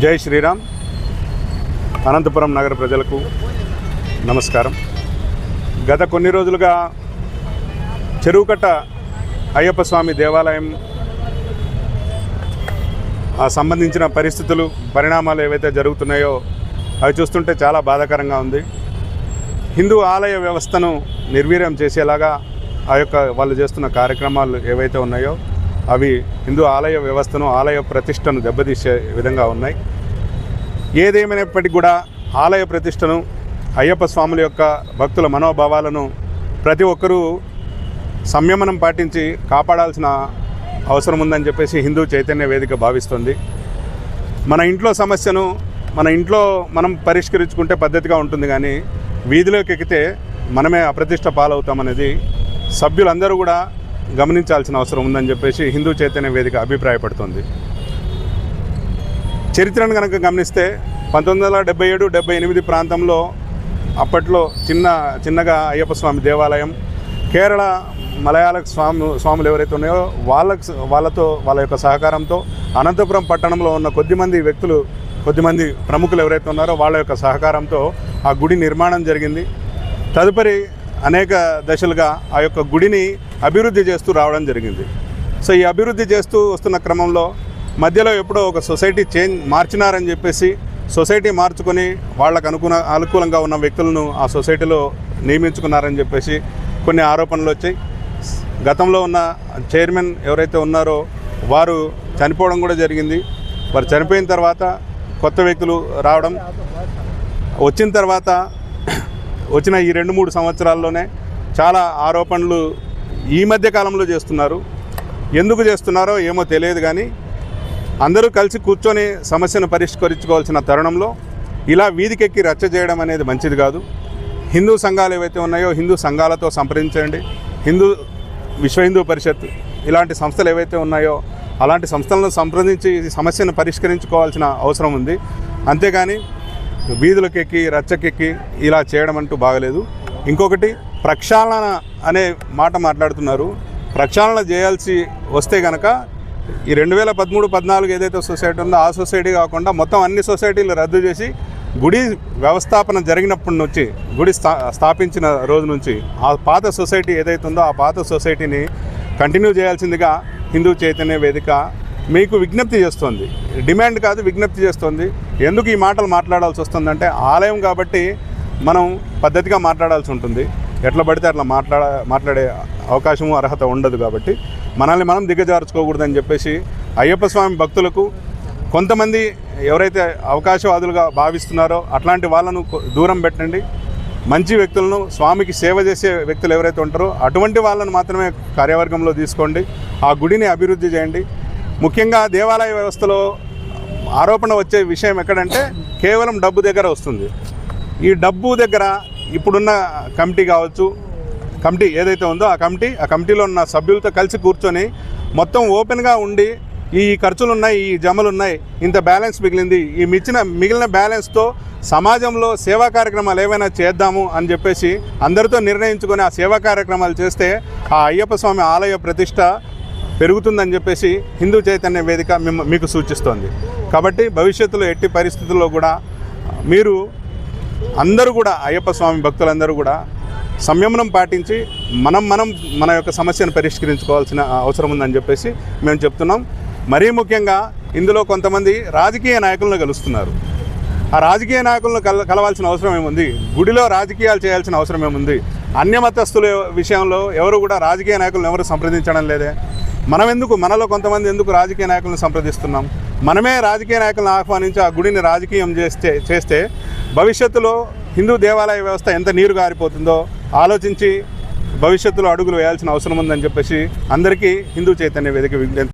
జై శ్రీరామ్. అనంతపురం నగర ప్రజలకు నమస్కారం. గత కొన్ని రోజులుగా చెరువుకట్ట అయ్యప్ప స్వామి దేవాలయం సంబంధించిన పరిస్థితులు పరిణామాలు ఏవైతే జరుగుతున్నాయో అవి చూస్తుంటే చాలా బాధాకరంగా ఉంది. హిందూ ఆలయ వ్యవస్థను నిర్వీర్యం చేసేలాగా ఆ యొక్క వాళ్ళు చేస్తున్న కార్యక్రమాలు ఏవైతే ఉన్నాయో అవి హిందూ ఆలయ వ్యవస్థను ఆలయ ప్రతిష్టను దెబ్బతీసే విధంగా ఉన్నాయి. ఏదేమైనప్పటికీ కూడా ఆలయ ప్రతిష్టను అయ్యప్ప స్వాముల యొక్క భక్తుల మనోభావాలను ప్రతి ఒక్కరూ సంయమనం పాటించి కాపాడాల్సిన అవసరం ఉందని చెప్పేసి హిందూ చైతన్య వేదిక భావిస్తుంది. మన ఇంట్లో సమస్యను మన ఇంట్లో మనం పరిష్కరించుకుంటే పద్ధతిగా ఉంటుంది కానీ వీధిలోకి ఎక్కితే మనమే అప్రతిష్ట పాలవుతామనేది సభ్యులందరూ కూడా గమనించాల్సిన అవసరం ఉందని చెప్పేసి హిందూ చైతన్య వేదిక అభిప్రాయపడుతుంది. చరిత్రను కనుక గమనిస్తే పంతొమ్మిది వందల డెబ్బై ఏడు డెబ్బై ఎనిమిది ప్రాంతంలో అప్పట్లో చిన్న చిన్నగా అయ్యప్ప స్వామి దేవాలయం కేరళ మలయాళ స్వామి స్వాములు ఎవరైతే ఉన్నాయో వాళ్ళకు వాళ్ళతో వాళ్ళ యొక్క సహకారంతో అనంతపురం పట్టణంలో ఉన్న కొద్దిమంది వ్యక్తులు కొద్దిమంది ప్రముఖులు ఎవరైతే ఉన్నారో వాళ్ళ యొక్క సహకారంతో ఆ గుడి నిర్మాణం జరిగింది. తదుపరి అనేక దశలుగా ఆ యొక్క గుడిని అభివృద్ధి చేస్తూ రావడం జరిగింది. సో ఈ అభివృద్ధి చేస్తూ వస్తున్న క్రమంలో మధ్యలో ఎప్పుడో ఒక సొసైటీ చేంజ్ మార్చినారని చెప్పేసి సొసైటీ మార్చుకొని వాళ్ళకు అనుకున్న అనుకూలంగా ఉన్న వ్యక్తులను ఆ సొసైటీలో నియమించుకున్నారని చెప్పేసి కొన్ని ఆరోపణలు వచ్చాయి. గతంలో ఉన్న చైర్మన్ ఎవరైతే ఉన్నారో వారు చనిపోవడం కూడా జరిగింది. వారు చనిపోయిన తర్వాత కొత్త వ్యక్తులు రావడం వచ్చిన తర్వాత వచ్చిన ఈ రెండు మూడు సంవత్సరాల్లోనే చాలా ఆరోపణలు ఈ మధ్య కాలంలో చేస్తున్నారు. ఎందుకు చేస్తున్నారో ఏమో తెలియదు కానీ అందరూ కలిసి కూర్చొని సమస్యను పరిష్కరించుకోవాల్సిన తరుణంలో ఇలా వీధికెక్కి రచ్చ చేయడం అనేది మంచిది కాదు. హిందూ సంఘాలు ఏవైతే ఉన్నాయో హిందూ సంఘాలతో సంప్రదించండి. హిందూ విశ్వ హిందూ పరిషత్ ఇలాంటి సంస్థలు ఏవైతే ఉన్నాయో అలాంటి సంస్థలను సంప్రదించి సమస్యను పరిష్కరించుకోవాల్సిన అవసరం ఉంది. అంతేగాని వీధులకెక్కి రచ్చకెక్కి ఇలా చేయడం అంటూ బాగలేదు. ఇంకొకటి ప్రక్షాళన అనే మాట మాట్లాడుతున్నారు. ప్రక్షాళన చేయాల్సి వస్తే గనక ఈ రెండు వేల పదమూడు పద్నాలుగు ఏదైతే సొసైటీ ఉందో ఆ సొసైటీ కాకుండా మొత్తం అన్ని సొసైటీలు రద్దు చేసి గుడి వ్యవస్థాపన జరిగినప్పటి నుంచి గుడి స్థా స్థాపించిన రోజు నుంచి ఆ పాత సొసైటీ ఏదైతే ఉందో ఆ పాత సొసైటీని కంటిన్యూ చేయాల్సిందిగా హిందూ చైతన్య వేదిక మీకు విజ్ఞప్తి చేస్తోంది. డిమాండ్ కాదు విజ్ఞప్తి చేస్తోంది. ఎందుకు ఈ మాటలు మాట్లాడాల్సి వస్తుందంటే ఆలయం కాబట్టి మనం పద్ధతిగా మాట్లాడాల్సి ఉంటుంది. ఎట్లా పడితే అట్లా మాట్లాడ మాట్లాడే అవకాశము అర్హత ఉండదు కాబట్టి. మనల్ని మనం దిగజార్చుకోకూడదని చెప్పేసి అయ్యప్ప స్వామి భక్తులకు కొంతమంది ఎవరైతే అవకాశవాదులుగా భావిస్తున్నారో అట్లాంటి వాళ్ళను దూరం పెట్టండి. మంచి వ్యక్తులను స్వామికి సేవ చేసే వ్యక్తులు ఎవరైతే ఉంటారో అటువంటి వాళ్ళను మాత్రమే కార్యవర్గంలో తీసుకోండి. ఆ గుడిని అభివృద్ధి చేయండి. ముఖ్యంగా దేవాలయ వ్యవస్థలో ఆరోపణ వచ్చే విషయం ఎక్కడంటే కేవలం డబ్బు దగ్గర వస్తుంది. ఈ డబ్బు దగ్గర ఇప్పుడున్న కమిటీ కావచ్చు కమిటీ ఏదైతే ఉందో ఆ కమిటీ ఆ కమిటీలో ఉన్న సభ్యులతో కలిసి కూర్చొని మొత్తం ఓపెన్గా ఉండి ఈ ఖర్చులు ఉన్నాయి ఈ జమలు ఉన్నాయి ఇంత బ్యాలెన్స్ మిగిలింది ఈ మిచ్చిన మిగిలిన బ్యాలెన్స్తో సమాజంలో సేవా కార్యక్రమాలు ఏవైనా చేద్దాము అని చెప్పేసి అందరితో నిర్ణయించుకొని ఆ సేవా కార్యక్రమాలు చేస్తే ఆ అయ్యప్ప స్వామి ఆలయ ప్రతిష్ట పెరుగుతుందని చెప్పేసి హిందూ చైతన్య వేదిక మీకు సూచిస్తోంది. కాబట్టి భవిష్యత్తులో ఎట్టి పరిస్థితుల్లో కూడా మీరు అందరూ కూడా అయ్యప్ప స్వామి భక్తులందరూ కూడా సంయమనం పాటించి మనం మనం మన యొక్క సమస్యను పరిష్కరించుకోవాల్సిన అవసరం ఉందని చెప్పేసి మేము చెప్తున్నాం. మరీ ముఖ్యంగా ఇందులో కొంతమంది రాజకీయ నాయకులను కలుస్తున్నారు. ఆ రాజకీయ నాయకులను కల కలవాల్సిన అవసరం ఏముంది? గుడిలో రాజకీయాలు చేయాల్సిన అవసరం ఏముంది? అన్యమతస్తుల విషయంలో ఎవరు కూడా రాజకీయ నాయకులను ఎవరు సంప్రదించడం లేదే. మనం ఎందుకు మనలో కొంతమంది ఎందుకు రాజకీయ నాయకులను సంప్రదిస్తున్నాం? మనమే రాజకీయ నాయకులను ఆహ్వానించి ఆ గుడిని రాజకీయం చేస్తే చేస్తే భవిష్యత్తులో హిందూ దేవాలయ వ్యవస్థ ఎంత నీరు గారిపోతుందో ఆలోచించి భవిష్యత్తులో అడుగులు వేయాల్సిన అవసరం ఉందని చెప్పేసి అందరికీ హిందూ చైతన్య వేదిక విజ్ఞప్తి